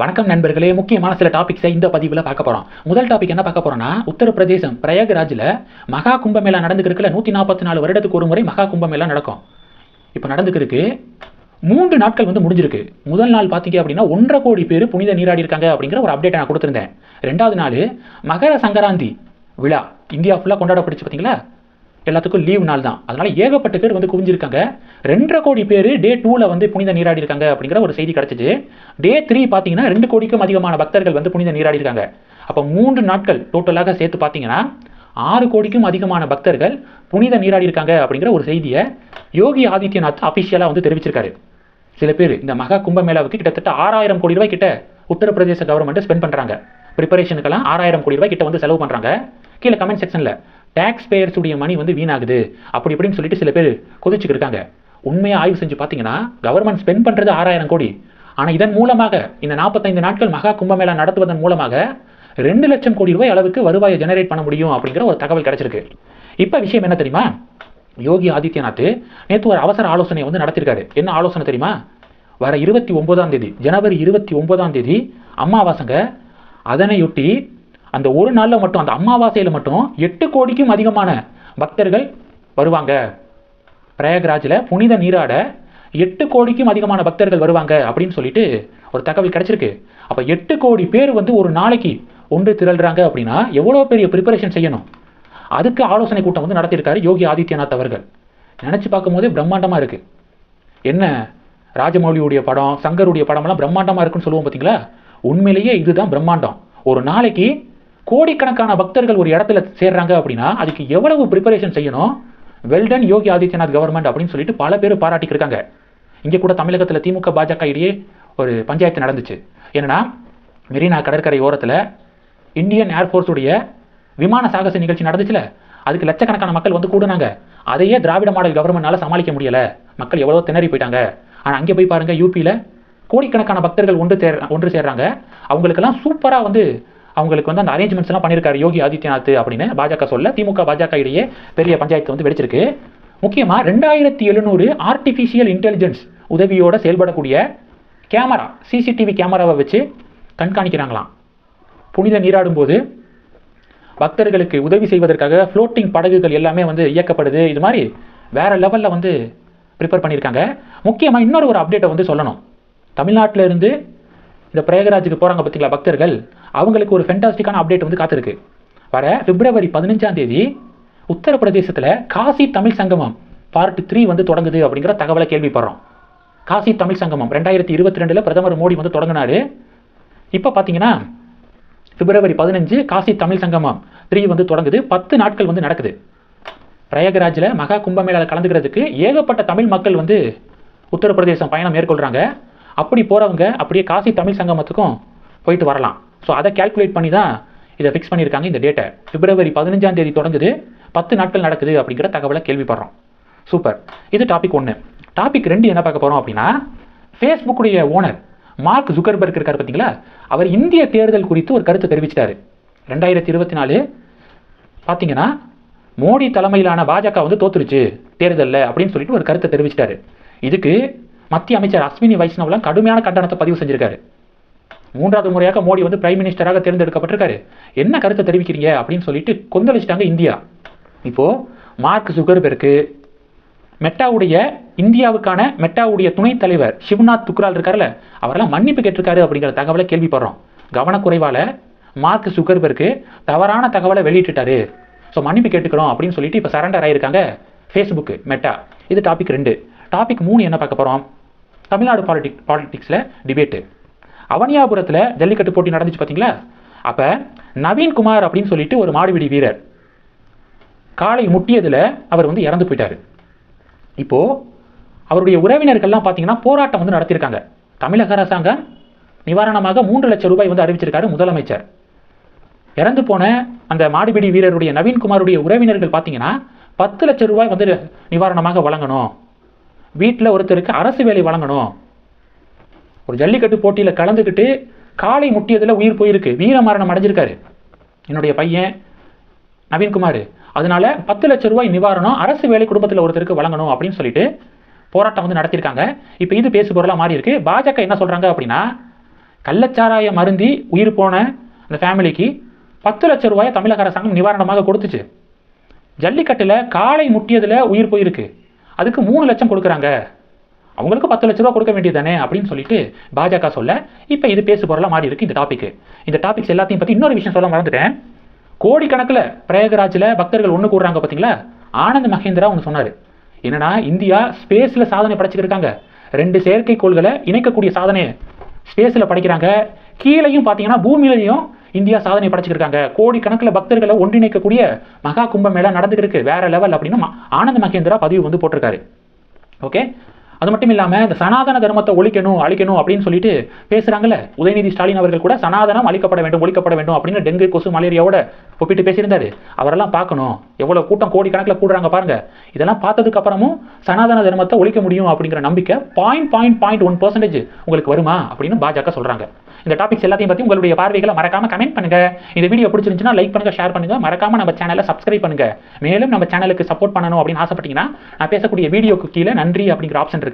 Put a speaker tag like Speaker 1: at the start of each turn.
Speaker 1: வணக்கம் நண்பர்களே முக்கியமான சில டாபிக்ஸை இந்த பதிவில் பார்க்க போகிறோம் முதல் டாபிக் என்ன பார்க்க போறோம்னா உத்தரப்பிரதேசம் பிரயாகராஜில் மகா கும்பமேளா நடந்துக்கிறதுல நூற்றி நாற்பத்தி நாலு வருடத்துக்கு ஒரு முறை மகா கும்பமேளா நடக்கும். இப்போ நடந்துக்கிறதுக்கு மூன்று நாட்கள் வந்து முடிஞ்சிருக்கு. முதல் நாள் பார்த்தீங்க அப்படின்னா ஒன்றரை கோடி பேர் புனித நீராடி இருக்காங்க அப்படிங்கிற ஒரு அப்டேட் நான் கொடுத்துருந்தேன். ரெண்டாவது நாள் மகர சங்கராந்தி விழா இந்தியா ஃபுல்லாக கொண்டாடப்படுச்சு பார்த்தீங்களா எல்லாத்துக்கும் லீவ் நாள் தான் அதனால ஏகப்பட்ட பேர் வந்து குவிஞ்சிருக்காங்க. ரெண்டரை கோடி பேர் டே டூவில் வந்து புனித நீராடி இருக்காங்க அப்படிங்கிற ஒரு செய்தி கிடச்சிச்சு. டே த்ரீ பார்த்தீங்கன்னா ரெண்டு கோடிக்கும் அதிகமான பக்தர்கள் வந்து புனித நீராடி இருக்காங்க அப்போ மூன்று நாட்கள் டோட்டலாக சேர்த்து பார்த்தீங்கன்னா ஆறு கோடிக்கும் அதிகமான பக்தர்கள் புனித நீராடி இருக்காங்க அப்படிங்கிற ஒரு செய்தியை யோகி ஆதித்யநாத் அஃபிஷியலாக வந்து தெரிவிச்சிருக்காரு. சில பேர் இந்த மகா கும்பமேளாவுக்கு கிட்டத்தட்ட ஆறாயிரம் கோடி ரூபாய் கிட்ட உத்தரப்பிரதேச கவர்மெண்ட் ஸ்பெண்ட் பண்ணுறாங்க ப்ரிப்பரேஷனுக்கெல்லாம் ஆறாயிரம் கோடி ரூபாய் கிட்ட வந்து செலவு பண்ணுறாங்க கீழே கமெண்ட் செக்ஷனில் டேக்ஸ் பேயர்ஸுடைய மணி வந்து வீணாகுது. அப்படி இப்படின்னு சொல்லிட்டு சில பேர் கொதிச்சுக்கிட்டு இருக்காங்க உண்மையாக ஆய்வு செஞ்சு பார்த்தீங்கன்னா கவர்மெண்ட் ஸ்பெண்ட் பண்ணுறது ஆறாயிரம் கோடி. ஆனால் இதன் மூலமாக இந்த நாற்பத்தைந்து நாட்கள் மகா கும்பமேளா நடத்துவதன் மூலமாக ரெண்டு லட்சம் கோடி ரூபாய் அளவுக்கு வருவாயை ஜெனரேட் பண்ண முடியும் அப்படிங்கிற ஒரு தகவல் கிடைச்சிருக்கு. இப்போ விஷயம் என்ன தெரியுமா? யோகி ஆதித்யநாத் நேற்று ஒரு அவசர ஆலோசனை வந்து நடத்திருக்காரு. என்ன ஆலோசனை தெரியுமா? வர இருபத்தி ஒன்பதாம் தேதி ஜனவரி இருபத்தி ஒன்பதாம் தேதி அமாவாசைங்க. அதனையொட்டி அந்த ஒரு நாளில் மட்டும் அந்த அமாவாசையில் மட்டும் எட்டு கோடிக்கும் அதிகமான பக்தர்கள் வருவாங்க. பிரயாக்ராஜில் புனித நீராட எட்டு கோடிக்கும் அதிகமான பக்தர்கள் வருவாங்க அப்படின்னு சொல்லிட்டு ஒரு தகவல் கிடச்சிருக்கு. அப்போ எட்டு கோடி பேர் வந்து ஒரு நாளைக்கு ஒன்று திரள்றாங்க அப்படின்னா எவ்வளோ பெரிய ப்ரிப்பரேஷன் செய்யணும்? அதுக்கு ஆலோசனை கூட்டம் வந்து நடத்தியிருக்காரு யோகி ஆதித்யநாத் அவர்கள். நினச்சி பார்க்கும்போதே பிரம்மாண்டமாக இருக்குது என்ன? ராஜமௌலியுடைய படம் சங்கருடைய படமெல்லாம் பிரம்மாண்டமாக இருக்குன்னு சொல்லுவோம் பார்த்தீங்களா உண்மையிலேயே இதுதான் பிரம்மாண்டம். ஒரு நாளைக்கு கோடிக்கணக்கான பக்தர்கள் ஒரு இடத்துல சேர்றாங்க அப்படின்னா அதுக்கு எவ்வளவு ப்ரிப்பரேஷன் செய்யணும்? வெல்டன் யோகி ஆதித்யநாத் கவர்மெண்ட் அப்படின்னு சொல்லிட்டு பல பேர் பாராட்டிட்டு இருக்காங்க இங்கே கூட தமிழகத்தில் திமுக பாஜக இடையே ஒரு பஞ்சாயத்து நடந்துச்சு. என்னன்னா மெரினா கடற்கரை ஓரத்தில் இந்தியன் ஏர்ஃபோர்ஸுடைய விமான சாகச நிகழ்ச்சி நடந்துச்சுல அதுக்கு லட்சக்கணக்கான மக்கள் வந்து கூடுனாங்க. அதையே திராவிட மாடல் கவர்மெண்ட்னால சமாளிக்க முடியல. மக்கள் எவ்வளோ திணறி போயிட்டாங்க. ஆனால் அங்கே போய் பாருங்கள் யூபியில் கோடிக்கணக்கான பக்தர்கள் ஒன்று சேர் ஒன்று சேர்றாங்க. அவங்களுக்கெல்லாம் சூப்பராக வந்து அவங்களுக்கு வந்து அந்த அரேஞ்ச்மெண்ட்ஸ் எல்லாம் பண்ணியிருக்காரு யோகி ஆதித்யநாத் அப்படின்னு. பாஜக சொல்ல திமுக பாஜக இடையே பெரிய பஞ்சாயத்து வந்து வெடிச்சிருக்கு. முக்கியமாக ரெண்டாயிரத்தி எழுநூறு ஆர்டிஃபிஷியல் இன்டெலிஜென்ஸ் உதவியோட செயல்படக்கூடிய கேமரா சிசிடிவி கேமராவை வச்சு கண்காணிக்கிறாங்களாம். புனித நீராடும் போது பக்தர்களுக்கு உதவி செய்வதற்காக ஃப்ளோட்டிங் படகுகள் எல்லாமே வந்து இயக்கப்படுது. இது மாதிரி வேறு லெவலில் வந்து ப்ரிப்பேர் பண்ணியிருக்காங்க. முக்கியமாக இன்னொரு ஒரு அப்டேட்டை வந்து சொல்லணும். தமிழ்நாட்டில் இருந்து இந்த பிரயாகராஜுக்கு போகிறாங்க பார்த்தீங்களா பக்தர்கள்? அவங்களுக்கு ஒரு ஃபென்டாஸ்டிக்கான அப்டேட் வந்து காத்திருக்கு. வர பிப்ரவரி பதினஞ்சாம் தேதி உத்தரப்பிரதேசத்தில் காசி தமிழ் சங்கமம் பார்ட் த்ரீ வந்து தொடங்குது அப்படிங்கிற தகவலை கேள்விப்படுறோம். காசி தமிழ் சங்கமம் ரெண்டாயிரத்தி இருபத்தி ரெண்டில் பிரதமர் மோடி வந்து தொடங்கினாரு. இப்போ பார்த்தீங்கன்னா பிப்ரவரி பதினஞ்சு காசி தமிழ் சங்கமம் த்ரீ வந்து தொடங்குது. பத்து நாட்கள் வந்து நடக்குது. பிரயாகராஜில் மகா கும்பமேளாவில் கலந்துக்கிறதுக்கு ஏகப்பட்ட தமிழ் மக்கள் வந்து உத்தரப்பிரதேசம் பயணம் மேற்கொள்கிறாங்க அப்படி போகிறவங்க அப்படியே காசி தமிழ் சங்கமத்துக்கும் போயிட்டு வரலாம். ஸோ அதை கால்குலேட் பண்ணி தான் இதை ஃபிக்ஸ் பண்ணியிருக்காங்க இந்த டேட்டை பிப்ரவரி பதினஞ்சாம் தேதி தொடங்குது. பத்து நாட்கள் நடக்குது அப்படிங்கிற தகவலை கேள்விப்படுறோம். சூப்பர் இது டாபிக் ஒன்று டாபிக் ரெண்டு என்ன பார்க்க போகிறோம் அப்படின்னா ஃபேஸ்புக்குடைய ஓனர் மார்க் ஜுக்கர்பர்க் இருக்கார் பார்த்தீங்களா? அவர் இந்திய தேர்தல் குறித்து ஒரு கருத்தை தெரிவிச்சிட்டாரு. ரெண்டாயிரத்தி இருபத்தி நாலு பார்த்தீங்கன்னா மோடி தலைமையிலான பாஜக வந்து தோத்துருச்சு தேர்தலில் அப்படின்னு சொல்லிட்டு ஒரு கருத்தை தெரிவிச்சிட்டாரு. இதுக்கு மத்திய அமைச்சர் அஸ்வினி வைஷ்ணவ்லாம் கடுமையான கண்டனத்தை பதிவு செஞ்சிருக்காரு. மூன்றாவது முறையாக மோடி வந்து பிரைம் மினிஸ்டராக தேர்ந்தெடுக்கப்பட்டிருக்காரு. என்ன கருத்தை தெரிவிக்கிறீங்க அப்படின்னு சொல்லிட்டு கொந்தளிச்சிட்டாங்க இந்தியா. இப்போது மார்க் சுகர்பெருக்கு மெட்டாவுடைய இந்தியாவுக்கான மெட்டாவுடைய துணைத் தலைவர் சிவநாத் துக்ரால் இருக்கார்ல அவரெல்லாம் மன்னிப்பு கேட்டிருக்காரு அப்படிங்கிற தகவலை கேள்விப்படுறோம். கவனக்குறைவால் மார்க் சுகர்பெருக்கு தவறான தகவலை வெளியிட்டுட்டாரு. ஸோ மன்னிப்பு கேட்டுக்கிறோம் அப்படின்னு சொல்லிட்டு இப்போ சரண்டர் ஆகியிருக்காங்க ஃபேஸ்புக்கு மெட்டா இது டாபிக் ரெண்டு. டாபிக் மூணு என்ன பார்க்க போகிறோம் தமிழ்நாடு பாலிடிக் பாலிடிக்ஸில் டிபேட்டு அவனியாபுரத்தில் ஜல்லிக்கட்டு போட்டி நடந்துச்சு பார்த்தீங்களா அப்போ நவீன்குமார் அப்படின்னு சொல்லிட்டு ஒரு மாடுபிடி வீரர் காலை முட்டியதில் அவர் வந்து இறந்து போயிட்டார். இப்போது அவருடைய உறவினர்கள்லாம் பார்த்தீங்கன்னா போராட்டம் வந்து நடத்தியிருக்காங்க. தமிழக அரசாங்கம் நிவாரணமாக மூன்று லட்சம் ரூபாய் வந்து அறிவிச்சிருக்காரு முதலமைச்சர். இறந்து போன அந்த மாடுபிடி வீரருடைய நவீன்குமாருடைய உறவினர்கள் பார்த்தீங்கன்னா பத்து லட்சம் ரூபாய் வந்து நிவாரணமாக வழங்கணும். வீட்டில் ஒருத்தருக்கு அரசு வேலை வழங்கணும். ஒரு ஜல்லிக்கட்டு போட்டியில் கலந்துக்கிட்டு காலை முட்டியதில் உயிர் போயிருக்கு. வீர மரணம் அடைஞ்சிருக்காரு. என்னுடைய பையன் நவீன்குமார். அதனால பத்து லட்சம் ரூபாய் நிவாரணம் அரசு வேலை குடும்பத்தில் ஒருத்தருக்கு வழங்கணும் அப்படின்னு சொல்லிட்டு போராட்டம் வந்து நடத்தியிருக்காங்க. இப்போ இது பேசு பொருளாக மாறி இருக்கு பாஜக என்ன சொல்கிறாங்க அப்படின்னா கள்ளச்சாராய மருந்தி உயிர் போன அந்த ஃபேமிலிக்கு பத்து லட்ச ரூபாயை தமிழக அரசாங்கம் நிவாரணமாக கொடுத்துச்சு. ஜல்லிக்கட்டில் காலை முட்டியதில் உயிர் போயிருக்கு. அதுக்கு மூணு லட்சம் கொடுக்குறாங்க. அவங்களுக்கு பத்து லட்ச ரூபா கொடுக்க வேண்டியதானே அப்படின்னு சொல்லிட்டு பாஜக சொல்ல இப்போ இது பேசு பொருளாக மாறி இருக்கு இந்த டாபிக் இந்த டாபிக்ஸ் எல்லாத்தையும் பற்றி இன்னொரு விஷயம் சொல்ல மறந்துட்டேன். கோடிக்கணக்கில் பிரயாகராஜில் பக்தர்கள் ஒன்று கூடுறாங்க பார்த்தீங்களா ஆனந்த் மகேந்திரா ஒன்று சொன்னார். என்னன்னா இந்தியா ஸ்பேஸில் சாதனை படைச்சிருக்காங்க இருக்காங்க. ரெண்டு செயற்கைக்கோள்களை இணைக்கக்கூடிய சாதனை ஸ்பேஸில் படைக்கிறாங்க. கீழேயும் பார்த்தீங்கன்னா பூமியிலையும் இந்தியா சாதனை படைச்சிருக்காங்க இருக்காங்க. கோடிக்கணக்கில் பக்தர்களை ஒன்றிணைக்கக்கூடிய மகா கும்பமேளா நடந்துகிட்டு இருக்கு. வேற லெவல் அப்படின்னு ஆனந்த் மகேந்திரா பதிவு வந்து போட்டிருக்காரு. ஓகே அது மட்டும் இல்லாமல் இந்த சனாதன தர்மத்தை ஒழிக்கணும் அழிக்கணும் அப்படின்னு சொல்லிட்டு பேசுறாங்கல்ல? உதயநிதி ஸ்டாலின் அவர்கள் கூட சனாதனம் அழிக்கப்பட வேண்டும் ஒழிக்கப்பட வேண்டும் அப்படின்னு டெங்கு கொசு மலேரியாவோட ஒப்பிட்டு பேசியிருந்தாரு. அவரெல்லாம் பார்க்கணும். எவ்வளவு கூட்டம் கோடிக்கணக்கில் கூடுறாங்க பாருங்க. இதெல்லாம் பார்த்ததுக்கு அப்புறமும் சனாதன தர்மத்தை ஒழிக்க முடியும் அப்படிங்கிற நம்பிக்கை point point point one percentage உங்களுக்கு வருமா அப்படின்னு பாஜக சொல்றாங்க. இந்த டாபிக்ஸ் எல்லாத்தையும் பத்தி உங்களுடைய பார்வைகளை மறக்காம கமெண்ட் பண்ணுங்க. இந்த வீடியோ பிடிச்சிருந்துச்சுன்னா லைக் பண்ணுங்க ஷேர் பண்ணுங்க. மறக்காம நம்ம சேனலை சப்ஸ்கிரைப் பண்ணுங்க. மேலும் நம்ம சேனலுக்கு சப்போர்ட் பண்ணணும் அப்படின்னு ஆசைப்பட்டீங்கன்னா நான் பேசக்கூடிய வீடியோக்கு கீழே நன்றி அப்படிங்கிற ஆப்ஷன் இருக்கு.